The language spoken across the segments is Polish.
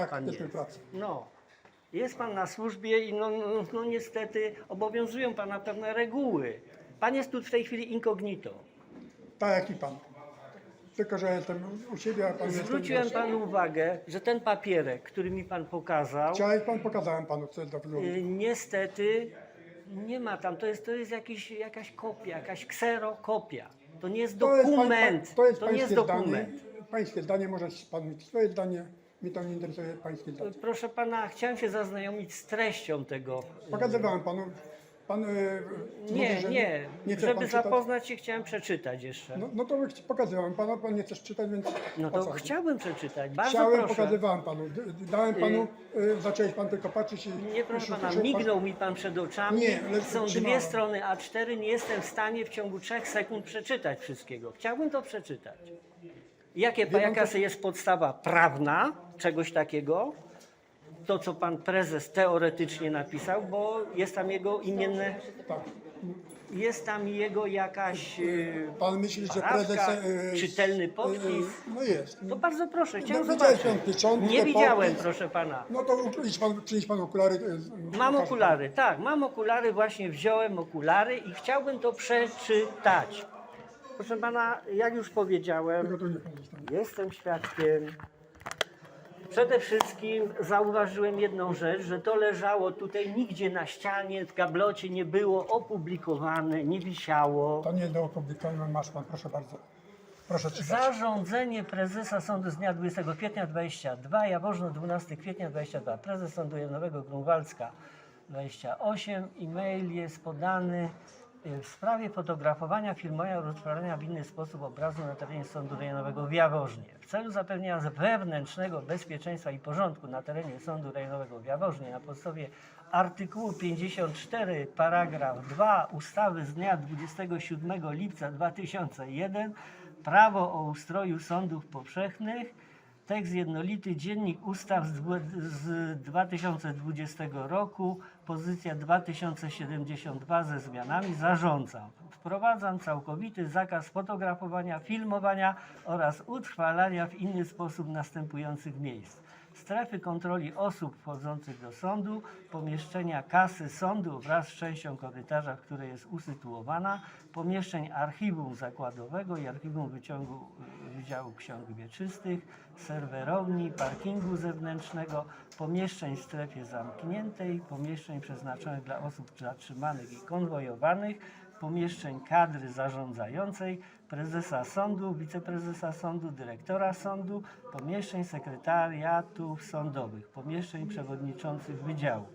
Tak, pan jest. pracy. No. Jest pan na służbie i no, no, no niestety obowiązują pana pewne reguły. Pan jest tu w tej chwili incognito. Tak jak i pan. Tylko, że jestem u siebie, a pan jest Zwróciłem panu uwagę, że ten papierek, który mi pan pokazał, Chciałem pan, pokazałem panu, co jest do wyglądu. y, niestety nie ma tam. To jest, to jest jakiś, jakaś kopia, jakaś kserokopia. To nie jest To jest pan- dokument. To jest nie jest pańskie dokument. zdanie. Pańskie zdanie, może pan mieć swoje zdanie. Mnie to nie interesuje pańskie zdanie. Proszę pana, chciałem się zaznajomić z treścią tego. Pokazywałem panu. Pan e, Nie, mówi, że nie. nie chce Żeby pan czytać. zapoznać się, chciałem przeczytać jeszcze. No, no to pokazywałem panu, pan nie chcesz czytać, więc No to co chciałbym przeczytać. Bardzo Chciałem, proszę. pokazywałem panu. D- Dałem panu, y, zacząłeś pan tylko patrzeć i... Nie, proszę pana, pan- mignął mi pan przed oczami. Nie, ale Są dwie trzymałem. strony A4, nie jestem w stanie w ciągu trzech sekund przeczytać wszystkiego. Chciałbym to przeczytać. Jakie, pan jaka co- jest podstawa prawna czegoś takiego? To, co pan prezes teoretycznie napisał, bo jest tam jego imienne, Tak. jest tam jego jakaś... yy, Pan myśli, że prezes... y, czytelny podpis. y, No jest. To bardzo proszę, chciałem No, widziałeś zobaczyć. pieczątkę, Nie widziałem, podpis. proszę pana. No to idź pan, przynieś pan okulary. y, Mam pokaż- okulary, tak, mam okulary, właśnie wziąłem okulary i chciałbym to przeczytać. Proszę pana, jak już powiedziałem, Tylko tu jestem świadkiem. Przede wszystkim zauważyłem jedną rzecz, że to leżało tutaj nigdzie na ścianie, w gablocie nie było opublikowane, nie wisiało. To nie do opublikowania, masz pan, proszę bardzo. Proszę czytać. Zarządzenie prezesa sądu z dnia 20 kwietnia 22, Jaworzno 12 kwietnia 22. Prezes Sądu Rejonowego Grunwaldzka 28. E-mail jest podany w sprawie fotografowania, filmowania utrwalania w inny sposób obrazu na terenie Sądu Rejonowego w Jaworznie. W celu zapewnienia wewnętrznego bezpieczeństwa i porządku na terenie Sądu Rejonowego w Jaworznie na podstawie artykułu 54 paragraf 2 ustawy z dnia 27 lipca 2001 Prawo o ustroju sądów powszechnych tekst jednolity Dziennik Ustaw z dwu- z 2020 roku pozycja 2072 ze zmianami zarządzam. Wprowadzam całkowity zakaz fotografowania, filmowania oraz utrwalania w inny sposób następujących miejsc strefy kontroli osób wchodzących do sądu, pomieszczenia kasy sądu wraz z częścią korytarza, w której jest usytuowana, pomieszczeń archiwum zakładowego i archiwum wyciągu Wydziału Ksiąg Wieczystych, serwerowni, parkingu zewnętrznego, pomieszczeń w strefie zamkniętej, pomieszczeń przeznaczonych dla osób zatrzymanych i konwojowanych, pomieszczeń kadry zarządzającej, prezesa sądu, wiceprezesa sądu, dyrektora sądu, pomieszczeń sekretariatów sądowych, pomieszczeń przewodniczących wydziału.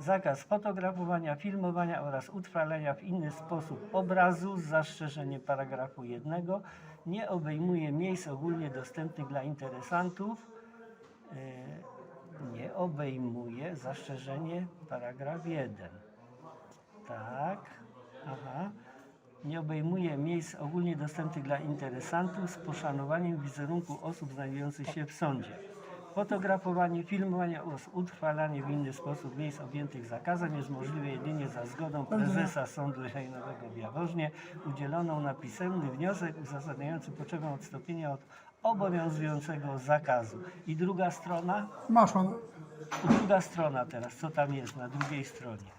Zakaz fotografowania, filmowania oraz utrwalania w inny sposób obrazu z zastrzeżeniem paragrafu 1 nie obejmuje miejsc ogólnie dostępnych dla interesantów. Yy, nie obejmuje zastrzeżenie paragraf 1. Tak. Aha. Nie obejmuje miejsc ogólnie dostępnych dla interesantów z poszanowaniem wizerunku osób znajdujących się w sądzie. Fotografowanie, filmowanie oraz utrwalanie w inny sposób miejsc objętych zakazem jest możliwe jedynie za zgodą prezesa Sądu Rejonowego w Jaworznie, udzieloną na pisemny wniosek uzasadniający potrzebę odstąpienia od obowiązującego zakazu. I druga strona, Masz pan. druga strona teraz, co tam jest na drugiej stronie.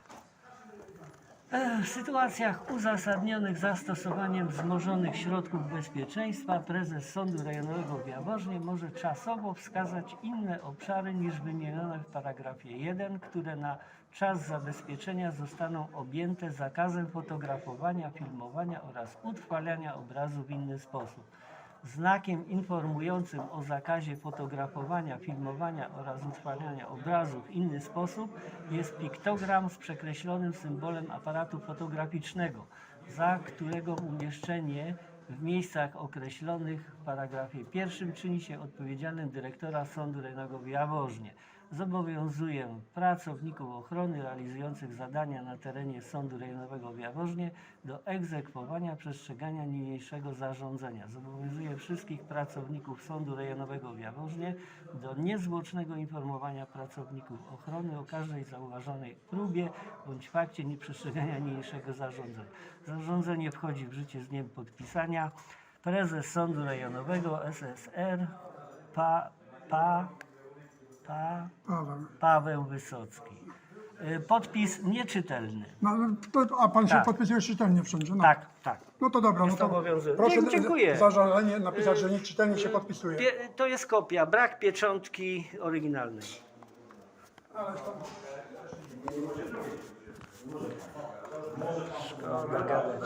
E, W sytuacjach uzasadnionych zastosowaniem wzmożonych środków bezpieczeństwa prezes Sądu Rejonowego w Jaworznie może czasowo wskazać inne obszary niż wymienione w paragrafie 1, które na czas zabezpieczenia zostaną objęte zakazem fotografowania, filmowania oraz utrwalania obrazu w inny sposób. Znakiem informującym o zakazie fotografowania, filmowania oraz utrwalania obrazu w inny sposób jest piktogram z przekreślonym symbolem aparatu fotograficznego, za którego umieszczenie w miejscach określonych w paragrafie pierwszym czyni się odpowiedzialnym dyrektora Sądu Rejonowego w Jaworznie. Zobowiązuję pracowników ochrony realizujących zadania na terenie Sądu Rejonowego w Jaworznie do egzekwowania przestrzegania niniejszego zarządzenia. Zobowiązuję wszystkich pracowników Sądu Rejonowego w Jaworznie do niezwłocznego informowania pracowników ochrony o każdej zauważonej próbie bądź fakcie nieprzestrzegania niniejszego zarządzenia. Zarządzenie wchodzi w życie z dniem podpisania. Prezes Sądu Rejonowego SSR PA, PA Pa, Paweł. Paweł Wysocki. Y, Podpis nieczytelny. No, to, a pan się Tak. podpisuje czytelnie wszędzie. No. Tak, tak. No to dobra, no Jest to obowiązek. proszę Dzie- dziękuję. za żalenie napisać, że nieczytelnie się podpisuje. Pie- to jest kopia, brak pieczątki oryginalnej. Szkoda gadać.